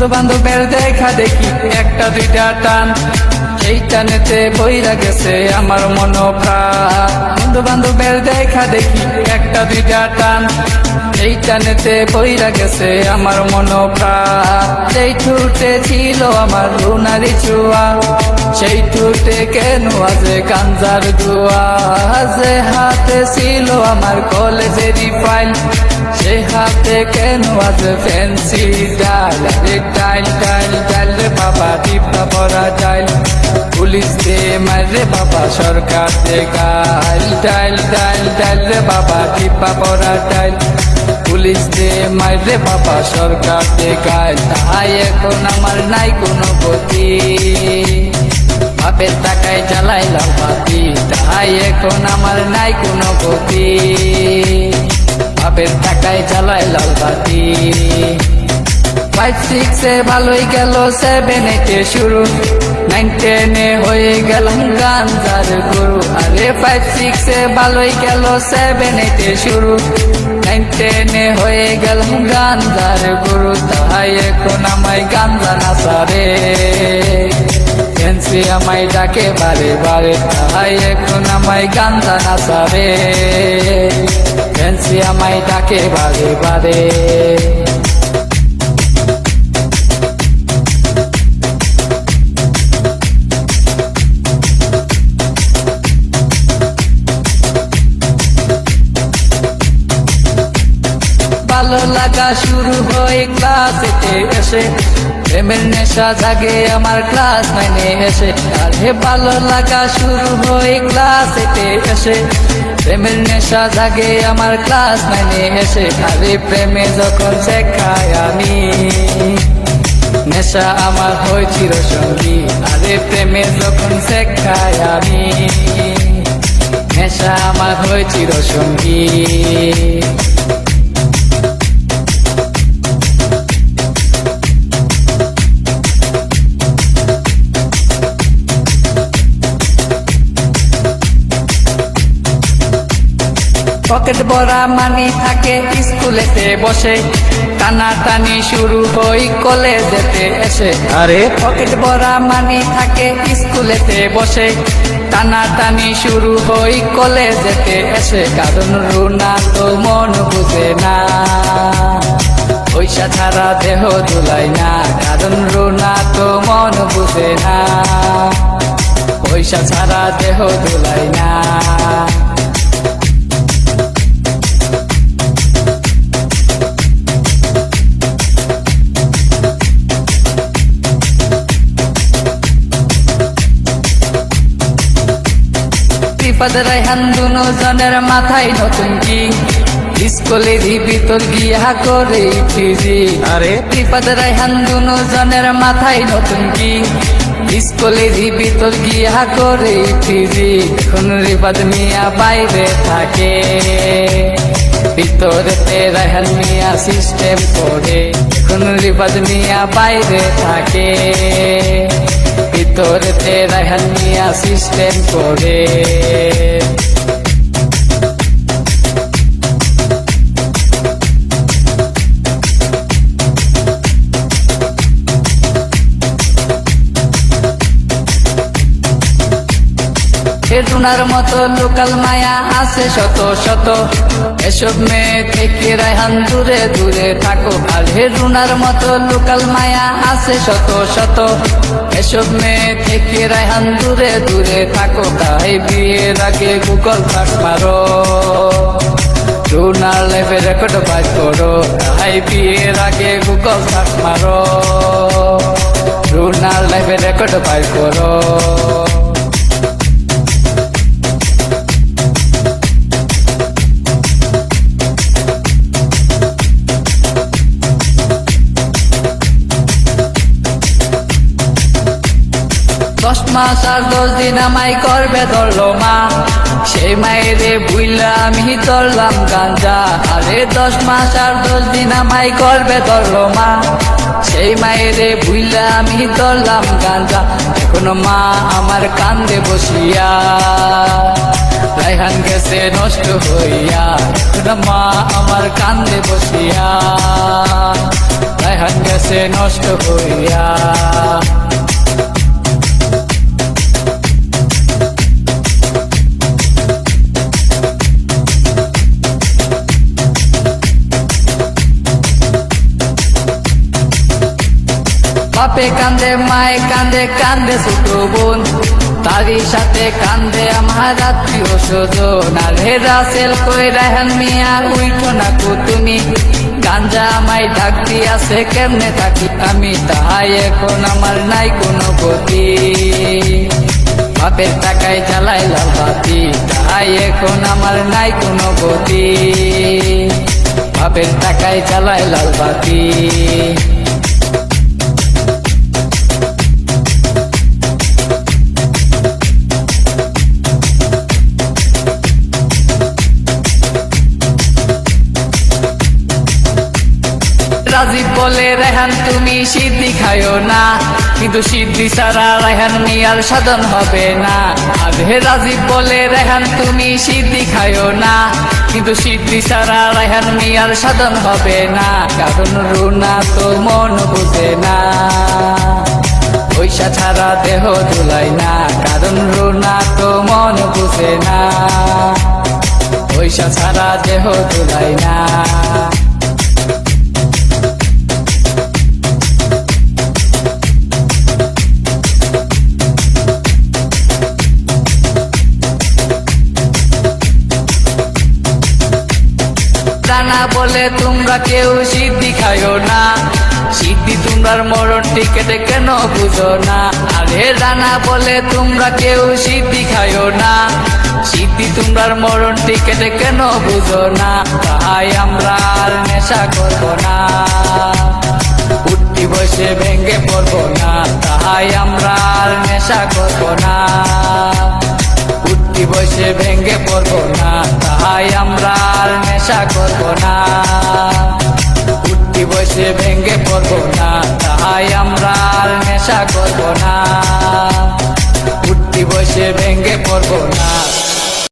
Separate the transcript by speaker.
Speaker 1: বন্ধু বান্ধবের দেখা দেখি, একটা, দুইটা টান। এই টানেতে বইরা গেছে আমার মন বন্ধু বান্ধবের দেখা দেখি, একটা, দুইটা টান। এই টানেতে বইরা গেছে আমার মন সেই ঠুটে ছিল আমার লুনারি চুয়া। সেই ঠুটে কেন আজে গাঞ্জার দুয়া যে হাতে ছিল আমার কলেজেরই ফাইল সে হাতে কেন আজ ফ্যান্সি ডাল? পরা টাইল পুলিশ দে মারে বাবা, সরকার দে টাইল টাইল টাইল রে বাবা টিপা পরা টাইল। পুলিশ দে মারে বাবা, সরকার দে গাইল তাই এখন আমার নাই কোনো গতি। বাপের টাকায় জ্বালাইলাম বাতি তাই এখন আমার নাই কোনো গতি। বাপের টাকায় লাল বাতি ফাইভ সিক্সে ভালোই গেল সেভেন এইটে শুরু। নাইন টেনে হয়ে গেলাম গান্ধার গুরু। আরে ফাইভ সিক্সে ভালোই গেল সেভেন এইটে শুরু। নাইন টেনে হয়ে গেলাম গান্ধার গুরু। তাই এখন আমায় গান্ধা নাচারে ফেন্সি আমায় ডাকে বারে বারে। তাই এখন আমায় গান্ধা নাচারে ফেন্সি আমায় ডাকে বারে বারে। ভালো লাগা শুরু হয় ক্লাসেতে এসে। প্রেমের নেশা জাগে আমার ক্লাস নাইনে এসে। আরে ভালো লাগা শুরু হয় ক্লাসেতে এসে। প্রেমের নেশা জাগে আমার ক্লাস নাইনে এসে। আরে প্রেমে যখন শেখায় আমি, নেশা আমার হয় চিরসঙ্গী। আরে প্রেমে যখন শেখায় আমি, নেশা আমার হয় চিরসঙ্গী। পকেট ভরা মানি থাকে স্কুলেতে বসে। টানা টানি শুরু হই কলেজেতে এসে। আরে? পকেট ভরা মানি থাকে স্কুলেতে বসে। টানা টানি শুরু হই কলেজেতে এসে। কারণ রুনা তো মন বুঝে না। পয়সা ছাড়া দেহ দুলাই না। কারণ রুনা তো মন বুঝে না। পয়সা ছাড়া দেহ দুলাই না। বিপদ রাইহান দুনো জনের মাথায় নতুন কি? স্কুলের ভিতর গিয়া করে ফিজি
Speaker 2: আরে?
Speaker 1: বিপদ রাইহান দুনো জনের মাথায় নতুন কি? স্কুলের ভিতর গিয়া করে ফিজি কোন রিপাদ মিয়া বাইরে থাকে। ভিতরেতে রাইহান মিয়া সিস্টেম করে। কোন রিপাদ মিয়া বাইরে থাকে। ভিতরেতে রাইহান মিয়া সিস্টেম করে। রুনার মতো লোকাল মায়া আছে শত শত। এসব মেয়ে থেকে রায়হান দূরে দূরে থাকো। আর হে রুনার মতো লোকাল মায়া আছে শত শত। এসব মেয়ে থেকে রায়হান দূরে দূরে থাকো। তাই বিয়ের আগে গুগল ফাট মারো। রুনার লেভে রেকর্ড বাজ করো। তাই বিয়ের আগে গুগল ফাট মারো। রুনার লেভে রেকর্ড বাজ করো। দশ মাস আর দশ দিন আমায় করবে ধরলো মা। সেই মায়েরে বুইলা আমি ধরলাম গাঞ্জা। আরে দশ মাস আর দশ দিন আমায় করবে ধরলো মা। সেই মায়েরে বুইলা আমি ধরলাম গাঞ্জা। এখনও মা আমার কান্দে বসিয়া। রাইহান গেছে নষ্ট হইয়া। এখনও মা আমার কান্দে বসিয়া। রেহান গেছে নষ্ট হইয়া। বাপে কান্দে মায়ে কান্দে কান্দে ছোট বোন। তারই সাথে কান্দে আমার আত্মীয় স্বজন। আর হে রাসেল কই রাহান মিয়া, উইঠো না কো তুমি। গাঞ্জা আমায় ডাক দিয়াছে, কেমনে থাকি আমি? তাহাই এখন আমার নাই কোনো গতি। বাপের টাকায় জ্বালাই লাল বাতি। তাহাই এখন আমার নাই কোনো গতি। বাপের টাকায় জ্বালাই লাল রাজীব বলে, রেহান, তুমি সিদ্ধি খায়ো না। কিন্তু সিদ্ধি ছাড়া রেহান মিয়ার সাধন হবে না। হে রাজীব বলে, রেহান, তুমি সিদ্ধি খায়ো না। কিন্তু সিদ্ধি ছাড়া রেহান মিয়ার সাধন হবে না। কারণ রুনা তো মন বুঝে না। পয়সা ছাড়া দেহ দুলাই না। কারণ রুনা তো মন বুঝে না। পয়সা ছাড়া দেহ দুলাই না। রানা বলে তোমরা কেউ সিদ্ধি খায়ো না। সিদ্ধি তোমরার মরণ টিকেটে কেন বুঝো না। আরে রানা বলে তোমরা কেউ সিদ্ধি খায়ো না। সিদ্ধি তোমরার মরণ টিকেটে কেন বুঝো না। তাই আমরা আর নেশা করব না। উঠতি বসে ভেঙ্গে পড়ব না। তাই আমরা আর নেশা করব না। উঠতি বসে ভেঙ্গে পড়ব না। তাই আমরা বসে ভেঙ্গে পড়ব না তাই আমরা আর নেশা করব না। উঠতি বসে ভেঙ্গে পড়ব না।